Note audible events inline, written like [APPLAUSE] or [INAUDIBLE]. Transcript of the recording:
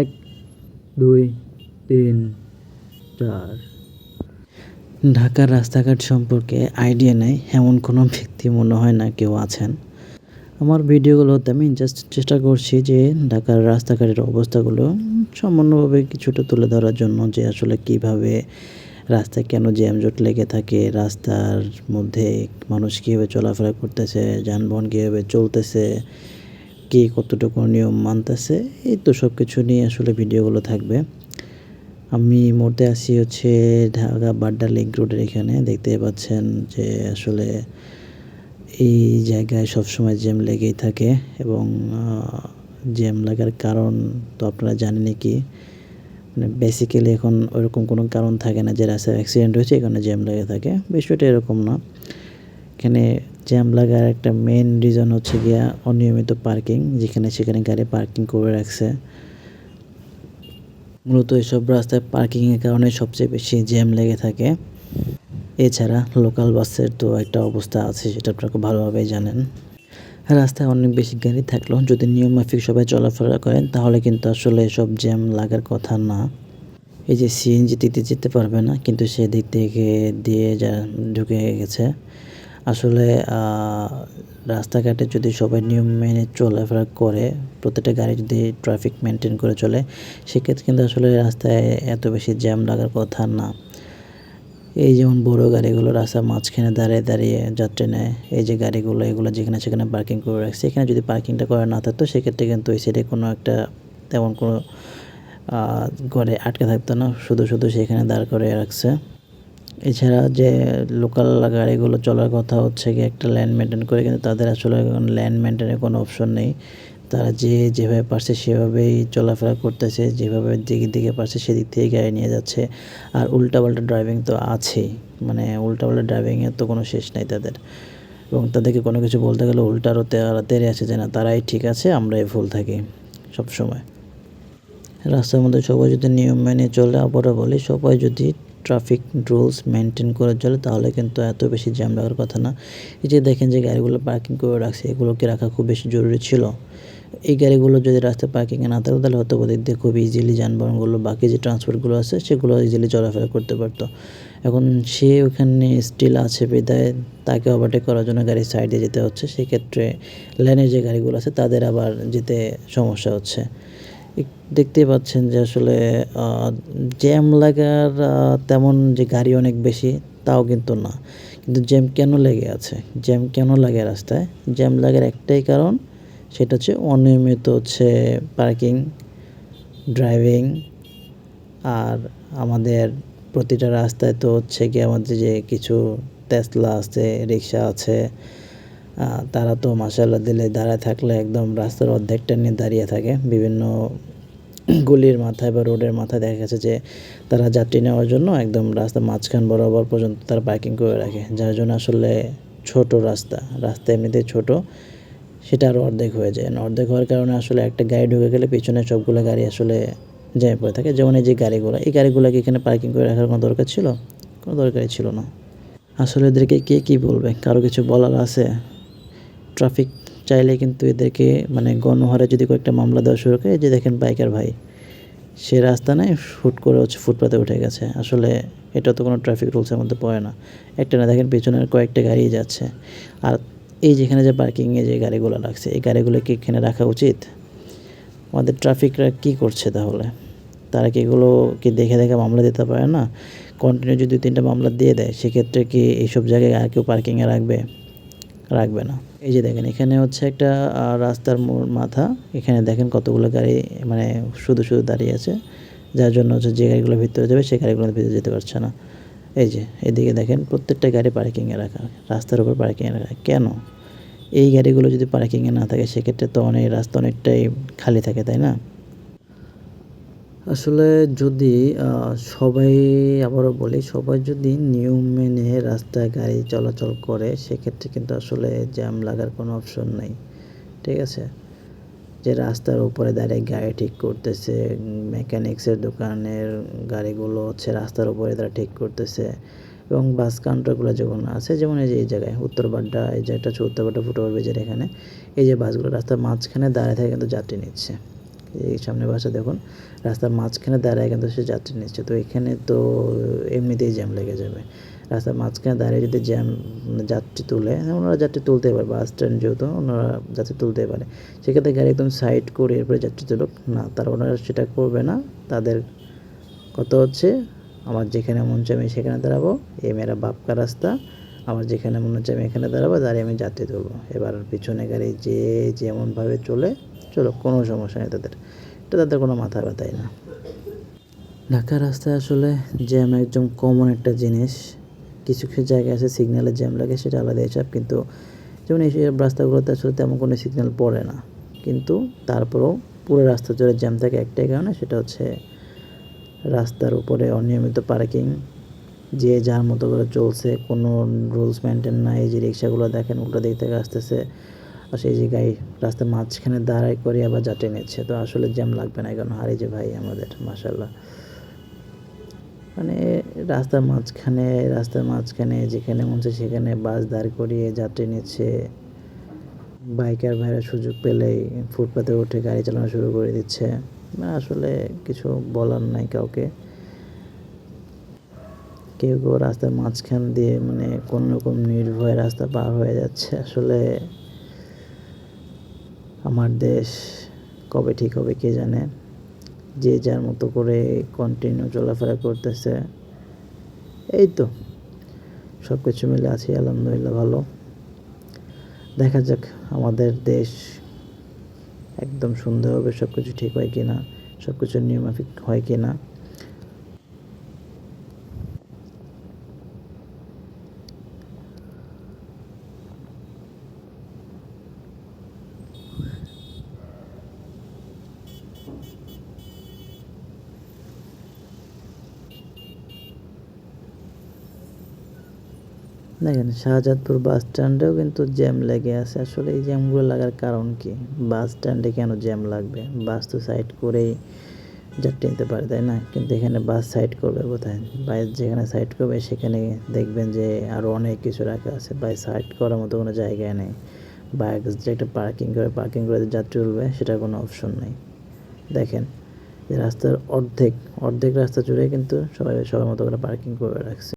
এক, দুই, তিন, চার। ঢাকার রাস্তাঘাট সম্পর্কে আইডিয়া নেই, এমন কোনো ব্যক্তি মনে হয় না কেউ আছেন। আমার ভিডিওগুলোতে আমি জাস্ট চেষ্টা করছি যে ঢাকার রাস্তাঘাটের অবস্থাগুলো সামান্যভাবে কিছুটা তুলে ধরার জন্য যে আসলে কীভাবে রাস্তায় কেন জ্যামজট লেগে থাকে, রাস্তার মধ্যে মানুষ কীভাবে চলাফেরা করতেছে, যানবাহন কীভাবে চলতেছে কে কতটুকু নিয়ম মানতেছে, এই তো সব কিছু নিয়ে আসলে ভিডিওগুলো থাকবে। আমি এই মুহূর্তে আছি হচ্ছে ঢাকা বাড্ডা লিঙ্ক রোডের এখানে। দেখতে পাচ্ছেন যে আসলে এই জায়গায় সবসময় জ্যাম লেগেই থাকে এবং জ্যাম লাগার কারণ তো আপনারা জানেনই কি? মানে বেসিক্যালি এখন ওরকম কোনো কারণ থাকে না যে রাস্তায় অ্যাক্সিডেন্ট হয়েছে, এখানে জ্যাম লেগে থাকে। বিষয়টা এরকম না। এখানে জ্যাম লাগার একটা মেন রিজন হচ্ছে গিয়া অনিয়মিত পার্কিং যেখানে সেখানে গাড়ি পার্কিং করে রাখছে। মূলত এসব রাস্তায় পার্কিংয়ের কারণে সবচেয়ে বেশি জ্যাম লেগে থাকে। এছাড়া লোকাল বাসের তো একটা অবস্থা আছে, সেটা আপনারা খুব ভালোভাবেই জানেন। রাস্তায় অনেক বেশি গাড়ি থাকলেও যদি নিয়মমাফিক সবাই চলাফেরা করেন, তাহলে কিন্তু আসলে এসব জ্যাম লাগার কথা না। এই যে সিএনজি দিতে যেতে পারবে না, কিন্তু সে দিক থেকে দিয়ে যা ঢুকে গেছে। আসলে রাস্তাঘাটে যদি সবাই নিয়ম মেনে চলাফেরা করে, প্রত্যেকটা গাড়ি যদি ট্রাফিক মেনটেন করে চলে, সেক্ষেত্রে কিন্তু আসলে রাস্তায় এত বেশি জ্যাম লাগার কথা না। এই যেমন বড় গাড়িগুলো রাস্তার মাঝখানে দাঁড়িয়ে দাঁড়িয়ে যাত্রী নেয়, এই যে গাড়িগুলো, এগুলো যেখানে সেখানে পার্কিং করে রাখছে, এখানে যদি পার্কিংটা করা না থাকতো, সেক্ষেত্রে কিন্তু ওই সাইডে কোনো একটা তেমন কোনো ঘরে আটকে থাকতো না, শুধু শুধু সেখানে দাঁড় করে রাখছে। এছাড়া যে লোকাল গাড়িগুলো চলার কথা হচ্ছে কি একটা ল্যান্ড মেনটেন করে, কিন্তু তাদের আসলে এখন ল্যান্ড মেনটেনের কোনো অপশন নেই। তারা যে যেভাবে পারছে সেভাবেই চলাফেরা করতেছে, যেভাবে দিকে দিকে পারছে সেদিক থেকে গাড়ি নিয়ে যাচ্ছে। আর উল্টাপাল্টা ড্রাইভিং তো আছেই মানে উল্টাপাল্টা ড্রাইভিংয়ের তো কোনো শেষ নাই তাদের। এবং তাদেরকে কোনো কিছু বলতে গেলে উল্টারও তারা আছে যে না, তারাই ঠিক আছে, আমরাই ভুল থাকি সব সময় রাস্তার মধ্যে সবাই যদি নিয়ম মেনে চলে, আবারও বলি, সবাই যদি ট্রাফিক রুলস মেনটেন করে চলে, তাহলে কিন্তু এত বেশি জ্যাম লাগার কথা না। এই যে দেখেন যে গাড়িগুলো পার্কিং করে রাখছে, এগুলোকে রাখা খুব বেশি জরুরি ছিল। এই গাড়িগুলো যদি রাস্তায় পার্কিংয়ে না থাকতো তাহলে হয়তো ওদিক দিয়ে খুব ইজিলি যানবাহনগুলো, বাকি যে ট্রান্সপোর্টগুলো আছে, সেগুলো ইজিলি চলাফেরা করতে পারতো। এখন সে ওখানে স্টিল আছে বিদায় তাকে ওভারটেক করার জন্য গাড়ি সাইডে যেতে হচ্ছে। সেক্ষেত্রে লাইনের যে গাড়িগুলো আছে, তাদের আবার যেতে সমস্যা হচ্ছে। দেখতেই পাচ্ছেন যে আসলে জ্যাম লাগার তেমন যে গাড়ি অনেক বেশি, তাও কিন্তু না। কিন্তু জ্যাম কেন লেগে আছে? জ্যাম কেন লাগে রাস্তায়? জ্যাম লাগার একটাই কারণ, সেটা হচ্ছে অনিয়মিত হচ্ছে পার্কিং, ড্রাইভিং, আর আমাদের প্রতিটা রাস্তায় তো হচ্ছে কি আমাদের যে কিছু তেসলা আছে, রিক্সা আছে তারা তো মাসাল্লাহ দিলে দাঁড়ায় থাকলে একদম রাস্তার অর্ধেকটা নিয়ে দাঁড়িয়ে থাকে। বিভিন্ন [CLEARS THROAT] গলির মাথায় বা রোডের মাথায় দেখা গেছে যে তারা যাত্রী নেওয়ার জন্য একদম রাস্তা মাঝখান বরাবর পর্যন্ত তারা পার্কিং করে রাখে। যার জন্য আসলে ছোট রাস্তা রাস্তা এমনিতেই ছোট, সেটা আরও অর্ধেক হয়ে যায়। অর্ধেক হওয়ার কারণে আসলে একটা গাড়ি ঢুকে গেলে পিছনে সবগুলো গাড়ি আসলে জ্যামে পড়ে থাকে। যেমন এই যে গাড়িগুলো, এই গাড়িগুলোকে এখানে পার্কিং করে রাখার কোনো দরকার ছিল? কোনো দরকারই ছিল না। আসলে এদেরকে কে কী বলবে? কারও কিছু বলার আছে? ট্রাফিক চাইলে কিন্তু এদেরকে মানে গণহারে যদি কয়েকটা মামলা দেওয়া শুরু করে যে দেখেন বাইকার ভাই, সে রাস্তা নেই ফুট করে হচ্ছে ফুটপাতে উঠে গেছে। আসলে এটা তো কোনো ট্রাফিক রুলসের মধ্যে পড়ে না। একটা না দেখেন পিছনের কয়েকটা গাড়ি যাচ্ছে। আর এই যেখানে যে পার্কিংয়ে যে গাড়িগুলো লাগছে, এই গাড়িগুলো কি এখানে রাখা উচিত? আমাদের ট্রাফিকরা কি করছে তাহলে? তারা কি এগুলো কি দেখে দেখে মামলা দিতে পারে না? কন্টিনিউ যদি তিনটা মামলা দিয়ে দেয়, সেক্ষেত্রে কি এইসব জায়গায় আর কেউ পার্কিংয়ে রাখবে? রাখবে না। এই যে দেখেন, এখানে হচ্ছে একটা রাস্তার মাথা। এখানে দেখেন কতগুলো গাড়ি মানে শুধু শুধু দাঁড়িয়ে আছে। যার জন্য হচ্ছে যে গাড়িগুলো ভিতরে যাবে সেই গাড়িগুলো ভিতরে যেতে পারছে না। এই যে, এদিকে দেখেন, প্রত্যেকটা গাড়ি পার্কিংয়ে রাখা, রাস্তার উপর পার্কিংয়ে রাখা। কেন? এই গাড়িগুলো যদি পার্কিংয়ে না থাকে, সেক্ষেত্রে তো অনেক, রাস্তা অনেকটাই খালি থাকে, তাই না? আসলে যদি সবাই আবারও বলি, সবাই যদি নিয়ম মেনে রাস্তায় গাড়ি চলাচল করে, সেক্ষেত্রে কিন্তু আসলে জ্যাম লাগার কোনো অপশন নেই। ঠিক আছে? যে রাস্তার উপরে দাঁড়িয়ে গাড়ি ঠিক করতেছে, মেকানিক্সের দোকানের গাড়িগুলো হচ্ছে রাস্তার উপরে তারা ঠিক করতেছে এবং বাস কাউন্টারগুলো যখন আছে, যেমন এই যে, এই জায়গায় উত্তরবাড্ডা এই একটা হচ্ছে উত্তরবাড্ডা ফুটওভার ব্রিজের এখানে, এই যে বাসগুলো রাস্তার মাঝখানে দাঁড়িয়ে থাকে কিন্তু যাত্রী নিচ্ছে। এই সামনে বাসা দেখুন রাস্তার মাঝখানে দাঁড়ায় কিন্তু সে যাত্রী নিচ্ছে তো এখানে তো এমনিতেই জ্যাম লেগে যাবে। রাস্তার মাঝখানে দাঁড়িয়ে যদি জ্যাম মানে যাত্রী তুলে হ্যাঁ, ওনারা যাত্রী তুলতে পারে বাস স্ট্যান্ড যেহেতু ওনারা যাত্রী তুলতে পারে। সেক্ষেত্রে গাড়ি একদম সাইড করে এরপরে যাত্রী তুলুক। না তারা ওনারা সেটা করবে না। তাদের কত হচ্ছে? আমার যেখানে মন চাই আমি সেখানে দাঁড়াবো। এ মেয়েরা বাপকা রাস্তা। আমার যেখানে মনে হচ্ছে আমি এখানে দাঁড়াবো। দাঁড়িয়ে আমি যাত্রী তুলবো। এবার পিছনে গাড়ি যে যেমনভাবে চলে চলো, কোনো সমস্যা নেই তাদের। এটা তাদের কোনো মাথা ব্যথাই না। ঢাকার রাস্তায় আসলে জ্যাম একদম কমন একটা জিনিস। কিছু কিছু জায়গায় আছে সিগন্যালে জ্যাম লাগে, সেটা আলাদা হিসাব, কিন্তু যেমন এই রাস্তাগুলোতে আসলে তেমন কোনো সিগন্যাল পড়ে না। কিন্তু তারপরেও পুরো রাস্তা জুড়ে জ্যাম থাকে একটাই কারণে, সেটা হচ্ছে রাস্তার উপরে অনিয়মিত পার্কিং যে যার মতো করে চলছে, কোনো রুলস মেনটেন নাই, যে রিক্সাগুলো দেখেন, উল্টো দিক থেকে আসতেছে। আর সেই জায়গায় রাস্তার মাঝখানে দাঁড়াই করে আবার যাত্রী নিচ্ছে তো আসলে জ্যাম লাগবে না। কেন হারি যে ভাই আমাদের মাসাল্লাহ মানে রাস্তার মাঝখানে রাস্তার মাঝখানে, যেখানে মন চায় সেখানে বাস দাঁড় করিয়ে যাত্রী নিচ্ছে বাইকার ভাইরা সুযোগ পেলেই ফুটপাতে উঠে গাড়ি চালানো শুরু করে দিচ্ছে। আসলে কিছু বলার নাই কাউকে। কেউ কেউ রাস্তার মাঝখান দিয়ে মানে কোনো রকম নির্ভয় রাস্তা পার হয়ে যাচ্ছে। আসলে আমার দেশ কবে ঠিক হবে কে জানে? যে যার মতো করে কন্টিনিউ চলাফেরা করতেছে। এই তো সব কিছু মিলে আছি, আলহামদুলিল্লাহ ভালো। দেখা যাক আমাদের দেশ একদম সুন্দর হবে সব কিছু ঠিক হয় কি না সব কিছু নিয়মাফিক হয় কি না দেখেন শাহজাদপুর বাস স্ট্যান্ডেও কিন্তু জ্যাম লেগে আছে। আসলে এই জ্যামগুলো লাগার কারণ কি? বাস স্ট্যান্ডে কেন জ্যাম লাগবে? বাস তো সাইড করেই যাত্রী নিতে পারে, তাই না? কিন্তু এখানে বাস সাইড করবে কোথায়? বাস যেখানে সাইড করবে, সেখানে দেখবেন যে আরও অনেক কিছু রাখা আছে। বাই সাইড করার মতো কোনো জায়গায় নেই। বাইক যে একটা পার্কিং করে পার্কিং করে যাত্রী উঠবে, সেটার কোনো অপশন নেই। দেখেন রাস্তার অর্ধেক অর্ধেক রাস্তা জুড়ে কিন্তু সবাই সবার মতো করে পার্কিং করে রাখছে।